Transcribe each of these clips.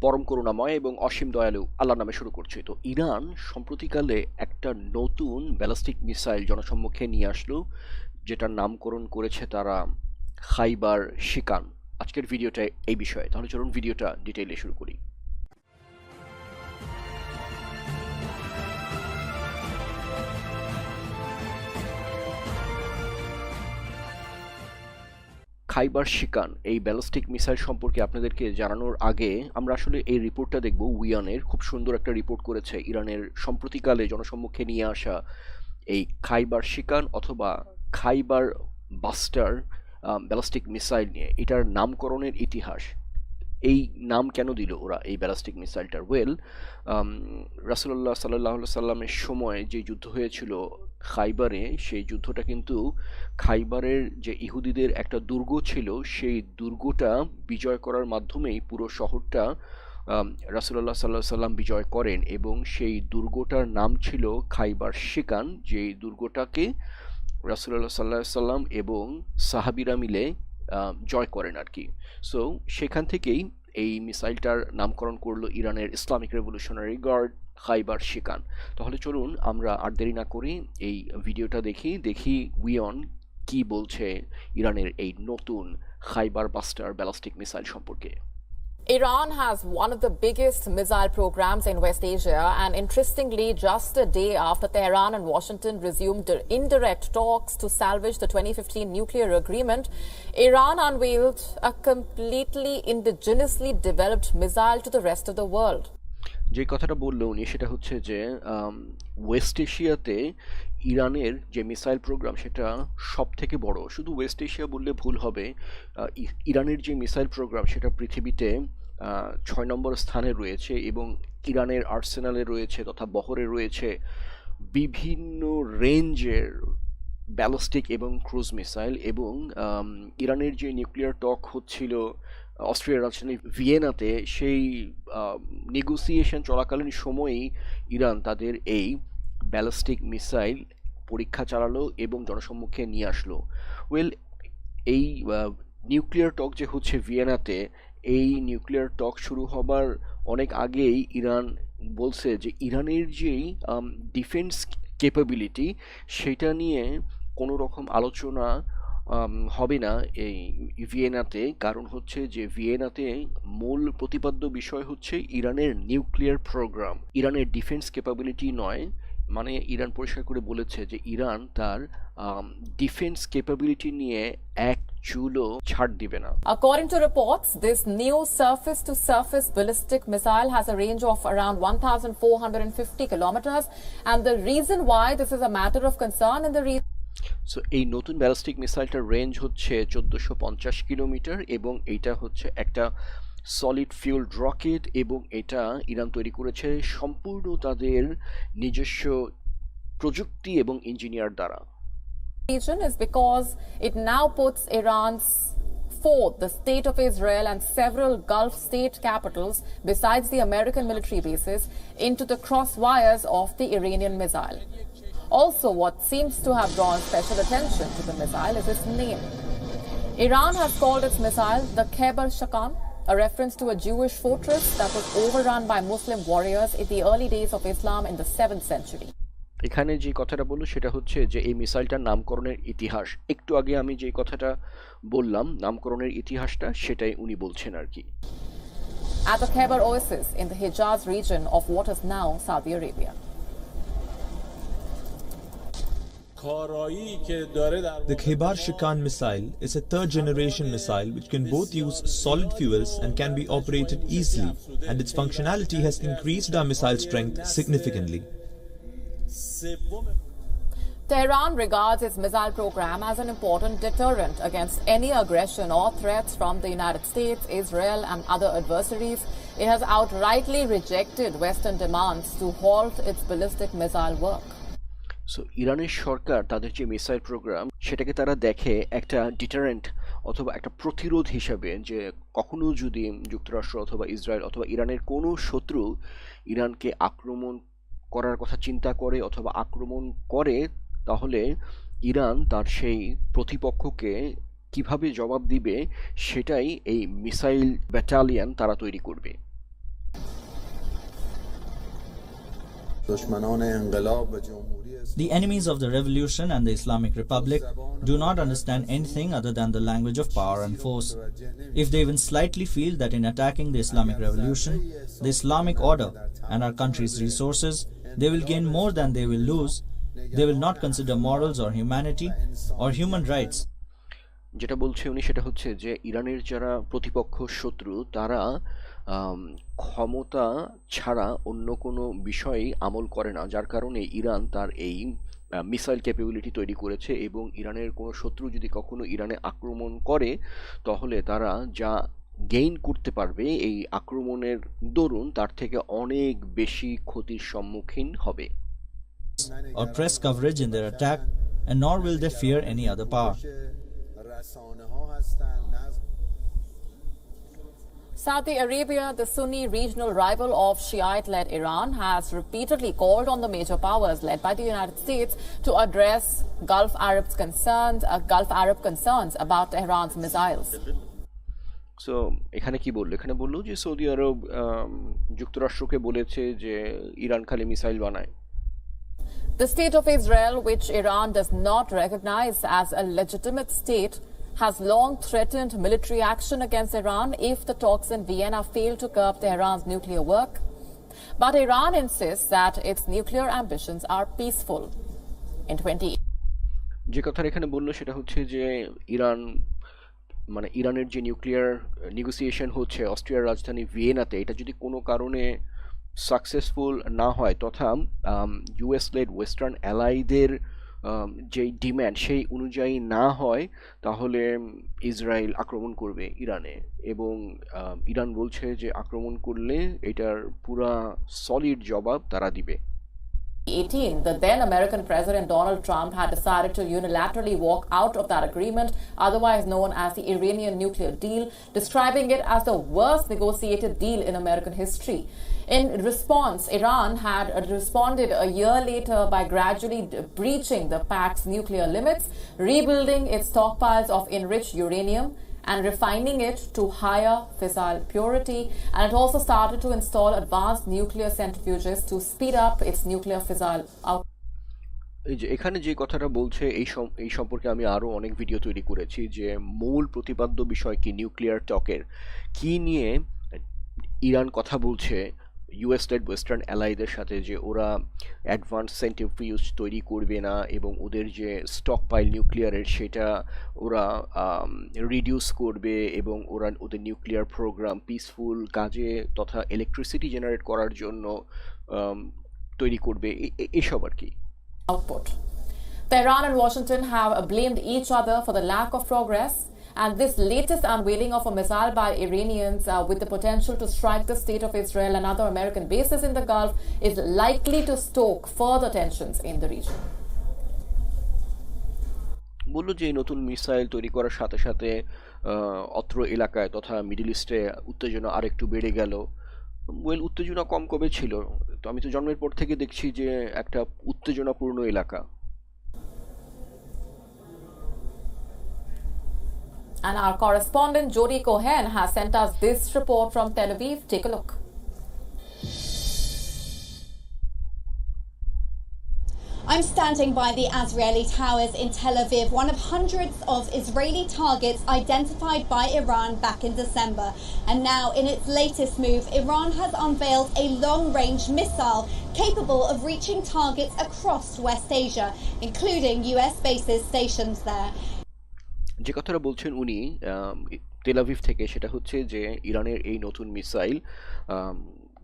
পরম করুণাময় এবং অসীম দয়ালু আল্লাহ নামে শুরু করছে। তো ইরান সম্প্রতিকালে একটা নতুন ব্যালিস্টিক মিসাইল জনসম্মুখে নিয়ে আসলো, যেটার নামকরণ করেছে তারা খাইবার শিকান। আজকের ভিডিওটা এই বিষয়ে। তাহলে চলুন ভিডিওটা ডিটেইলে শুরু করি। খাইবার শিকান এই ব্যালিস্টিক মিসাইল সম্পর্কে আপনাদেরকে জানানোর আগে আমরা আসলে এই রিপোর্টটা দেখব উইয়ানের। খুব সুন্দর একটা রিপোর্ট করেছে ইরানের সম্প্রতিকালে জনসম্মুখে নিয়ে আসা এই খাইবার শিকান অথবা খাইবার বাস্টার ব্যালিস্টিক মিসাইল নিয়ে। এটার নামকরণের ইতিহাস। এই নাম কেন দিল ওরা, এই ব্যালিস্টিক মিসাইলটার? ওয়েল রাসুল্লাহ সাল্লাহ সাল্লামের সময় যে যুদ্ধ হয়েছিল খাইবারে, সেই যুদ্ধটা কিন্তু খাইবারের যে ইহুদিদের একটা দুর্গ ছিল, সেই দুর্গটা বিজয় করার মাধ্যমেই পুরো শহরটা রাসুল্লাহ সাল্লাহ সাল্লাম বিজয় করেন এবং সেই দুর্গটার নাম ছিল খাইবার শিকান, যেই দুর্গটাকে রাসুল্লাহ সাল্লাহ সাল্লাম এবং সাহাবিরা মিলে জয় করেন আর কি সো সেখান থেকেই এই মিসাইলটার নামকরণ করল ইরানের Islamic Revolutionary Guard Kheibar Shekan তাহলে চলুন আমরা আর দেরি না করি এই ভিডিওটা দেখি দেখি উইয়ন কি বলছে ইরানের এই নতুন খাইবার বাস্টার ব্যালাস্টিক মিসাইল সম্পর্কে Iran has one of the biggest missile programs in West Asia, and interestingly, just a day after Tehran and Washington resumed indirect talks to salvage the 2015 nuclear agreement, Iran unveiled a completely indigenously developed missile to the rest of the world. যে কথাটা বলল উনি সেটা হচ্ছে যে West এশিয়াতে ইরানের যে মিসাইল প্রোগ্রাম সেটা সব থেকে বড়। শুধু ওয়েস্ট এশিয়া বললে ভুল হবে ইরানের যে মিসাইল প্রোগ্রাম সেটা পৃথিবীতে ছয় নম্বর স্থানে রয়েছে এবং ইরানের আর্সেনালে রয়েছে তথা বহরে রয়েছে বিভিন্ন রেঞ্জের ব্যালিস্টিক এবং ক্রুজ মিসাইল এবং ইরানের যে নিউক্লিয়ার টক হচ্ছিল অস্ট্রিয়ার রাজধানী ভিয়েনাতে সেই নেগোসিয়েশন চলাকালীন সময়েই ইরান তাদের এই ব্যালিস্টিক মিসাইল পরীক্ষা চালালো এবং জনসম্মুখে নিয়ে আসলো। ওয়েল এই নিউক্লিয়ার টক যে হচ্ছে ভিয়েনাতে, এই নিউক্লিয়ার টক শুরু হবার অনেক আগেই ইরান বলছে যে ইরানের যেই ডিফেন্স ক্যাপাবিলিটি সেটা নিয়ে কোনো রকম আলোচনা হবে না। এই ভিয়েনাতে কারণ হচ্ছে যে ভিয়েনাতে মূল প্রতিপাদ্য বিষয় হচ্ছে ইরানের নিউক্লিয়ার প্রোগ্রাম। ইরানের ডিফেন্স ক্যাপাবিলিটি নয়। মানে ইরান পরিষ্কার করে বলেছে যে ইরান তার ডিফেন্স ক্যাপাবিলিটি নিয়ে এক চুলো ছাড় দিবে না। According to reports this new surface to surface ballistic missile has a range of around 1450 kilometres and the reason why this is a matter of concern in the region so এই নতুন ballistic মিসাইলটার range হচ্ছে চোদ্দোশো পঞ্চাশ kilometre এবং এইটা হচ্ছে একটা solid fuel rocket এবং এটা ইরান তৈরি করেছে সম্পূর্ণ তাদের নিজস্ব প্রযুক্তি এবং ইঞ্জিনিয়ার দ্বারা is because it now puts Iran's fourth, the state of Israel, and several Gulf state capitals, besides the American military bases, into the crosswires of the Iranian missile. Also, what seems to have drawn special attention to the missile is its name. Iran has called its missile the Khyber Shakan, a reference to a Jewish fortress that was overrun by Muslim warriors in the early days of Islam in the 7th century. এখানে যে কথাটা বলল সেটা হচ্ছে যে এই মিসাইলটার নামকরণের ইতিহাস একটু আগে আমি যে কথাটা বললাম নামকরণের ইতিহাসটা সেটাই উনি বলছেন আর কি At the Khyber Oasis in the Hijaz region of what is now Saudi Arabia. The Khaybar Shikan missile is a third generation missile which can both use solid fuels and can be operated easily, and its functionality has increased our missile strength significantly. Tehran regards its missile program as an important deterrent against any aggression or threats from the United States, Israel, and other adversaries. It has outrightly rejected Western demands to halt its ballistic missile work. So ইরানের সরকার তাদের যে missile programme সেটাকে তারা দেখে একটা deterrent অথবা একটা প্রতিরোধ হিসাবে যে কখনো যদি যুক্তরাষ্ট্র অথবা ইসরায়েল অথবা ইরানের কোনো শত্রু ইরানকে আক্রমণ করার কথা চিন্তা করে অথবা আক্রমণ করে, তাহলে ইরান তার সেই প্রতিপক্ষকে কীভাবে জবাব দিবে, সেটাই এই মিসাইল ব্যাটালিয়ান তারা তৈরি করবে। The enemies of the revolution and the Islamic Republic do not understand anything other than the language of power and force. If they even slightly feel that in attacking the Islamic revolution, the Islamic order, and our country's resources, they will gain more than they will lose, they will not consider morals or humanity or human rights. যেটা বলছে উনি সেটা হচ্ছে যে ইরানের যারা প্রতিপক্ষ শত্রু, তারা ক্ষমতা ছাড়া অন্য কোনো বিষয়েই আমল করে না যার কারণে ইরান তার এই মিসাইল ক্যাপাবিলিটি তৈরি করেছে এবং ইরানের কোনো শত্রু যদি কখনো ইরানে আক্রমণ করে, তাহলে তারা যা গেইন করতে পারবে এই আক্রমণের দরুন, তার থেকে অনেক বেশি ক্ষতির সম্মুখীন হবে. رسانه ها هستند نظم Saudi Arabia, the Sunni regional rival of Shiite led Iran, has repeatedly called on the major powers led by the United States to address Gulf Arabs' concerns, uh, Gulf Arab concerns about Iran's missiles. So এখানে কি বললো এখানে বললো যে Saudi আরব আম, যুক্তরাষ্ট্রকে বলেছে যে Iran খালি মিসাইল বানায় The state of Israel, which Iran does not recognize as a legitimate state, has long threatened military action against Iran if the talks in Vienna fail to curb Tehran's nuclear work. But Iran insists that its nuclear ambitions are peaceful. In 20 যে কথাটা এখানে বলল সেটা হচ্ছে যে Iran মানে ইরানের যে নিউক্লিয়ার নেগোসিয়েশন হচ্ছে অস্ট্রিয়ার রাজধানী ভিয়েনাতে এটা যদি কোনো কারণে সাকসেসফুল না হয় তথা ইউএস লেড ওয়েস্টার্ন অ্যালাইদের যে ডিম্যান্ড সেই অনুযায়ী না হয়, তাহলে ইসরায়েল আক্রমণ করবে ইরানে। এবং ইরান বলছে যে আক্রমণ করলে এটার পুরা সলিড জবাব তারা দিবে। 2018, the then American President Donald Trump had decided to unilaterally walk out of that agreement, otherwise known as the Iranian nuclear deal, describing it as the worst negotiated deal in American history. In response, Iran had responded a year later by gradually breaching the pact's nuclear limits, rebuilding its stockpiles of enriched uranium and refining it to higher fissile purity. And it also started to install advanced nuclear centrifuges to speed up its nuclear fissile output. এই যে এখানে যে কথাটা বলছে এই এই সম্পর্কে আমি আরও অনেক ভিডিও তৈরি করেছি যে মূল প্রতিপাদ্য বিষয় কি নিউক্লিয়ার টকের কি নিয়ে ইরান কথা বলছে ইউএস লেড ওয়েস্টার্ন অ্যালাইদের সাথে যে ওরা অ্যাডভান্স সেন্টিফিউজ তৈরি করবে না এবং ওদের যে স্টক পাইল নিউক্লিয়ারের সেটা ওরা রিডিউস করবে এবং ওরা ওদের নিউক্লিয়ার প্রোগ্রাম পিসফুল কাজে তথা ইলেকট্রিসিটি জেনারেট করার জন্য তৈরি করবে এসব আর কি output. Tehran and Washington have blamed each other for the lack of progress, and this latest unveiling of a missile by Iranians uh, with the potential to strike the state of Israel and other American bases in the Gulf is likely to stoke further tensions in the region. বলল যে নতুন missile তৈরি করার সাথে সাথে অত্র এলাকায় তথা মিডল ইস্টে উত্তেজনা আরেকটু বেড়ে গেল ওয়েল উত্তেজনা কম কবে ছিল তো আমি তো জন্মের পর থেকে দেখছি যে একটা উত্তেজনাপূর্ণ এলাকা And our correspondent Jody Cohen has sent us this report from Tel Aviv. Take a look. I'm standing by the Azrieli Towers in Tel Aviv, one of hundreds of Israeli targets identified by Iran back in December. And now, in its latest move, Iran has unveiled a long range missile capable of reaching targets across West Asia, including US bases stationed there. যে কথাটা বলছেন উনি Tel Aviv থেকে সেটা হচ্ছে যে ইরানের এই নতুন মিসাইল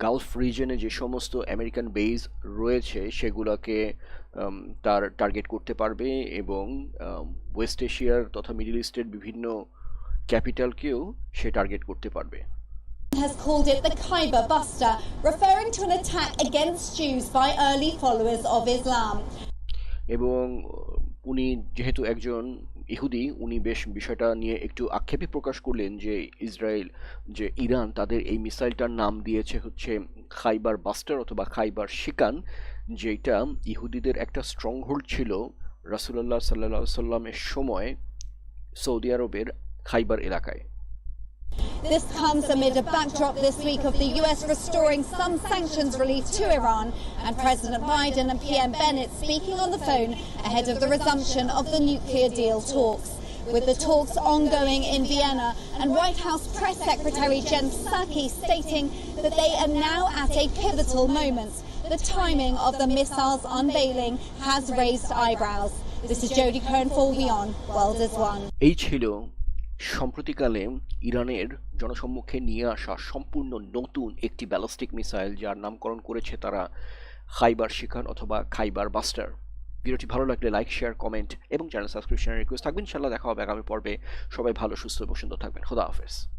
গালফ রিজনে যে সমস্ত আমেরিকান বেজ রয়েছে সেগুলোকে তার টার্গেট করতে পারবে এবং ওয়েস্ট এশিয়ার তথা মিডল ইস্টের বিভিন্ন ক্যাপিটালকেও সে টার্গেট করতে পারবে has called it the Khyber Buster, referring to an attack against Jews by early followers of Islam. এবং উনি যেহেতু একজন ইহুদি, উনি বেশ বিষয়টা নিয়ে একটু আক্ষেপই প্রকাশ করলেন যে ইসরায়েল, যে ইরান, তাদের এই মিসাইলটার নাম দিয়েছে হচ্ছে খাইবার বাস্টার অথবা খাইবার শিকান যেটা ইহুদিদের একটা স্ট্রংহোল্ড ছিল রাসুলাল্লাহ সাল্লা সাল্লামের সময় সৌদি আরবের খাইবার এলাকায়। This comes amid a backdrop this week of the US restoring some sanctions relief to Iran and President Biden and PM Bennett speaking on the phone ahead of the resumption of the nuclear deal talks. With the talks ongoing in Vienna and White House Press Secretary Jen Psaki stating that they are now at a pivotal moment. The timing of the missile's unveiling has raised eyebrows. This is Jodie Cohen for WION, World is One. এই ছিল সম্প্রতিকালে ইরানের জনসম্মুখে নিয়ে আসা সম্পূর্ণ নতুন একটি ballistic missile যার নামকরণ করেছে তারা খাইবার শিখান অথবা খাইবার বাস্টার। ভিডিওটি ভালো লাগলে লাইক, শেয়ার, কমেন্ট এবং চ্যানেল সাবস্ক্রিপশনের রিকোয়েস্ট থাকবেন ইনশাল্লাহ দেখা হবে আগামী পর্বে। সবাই ভালো, সুস্থ এবং সুন্দর থাকবেন। খোদা হাফেজ।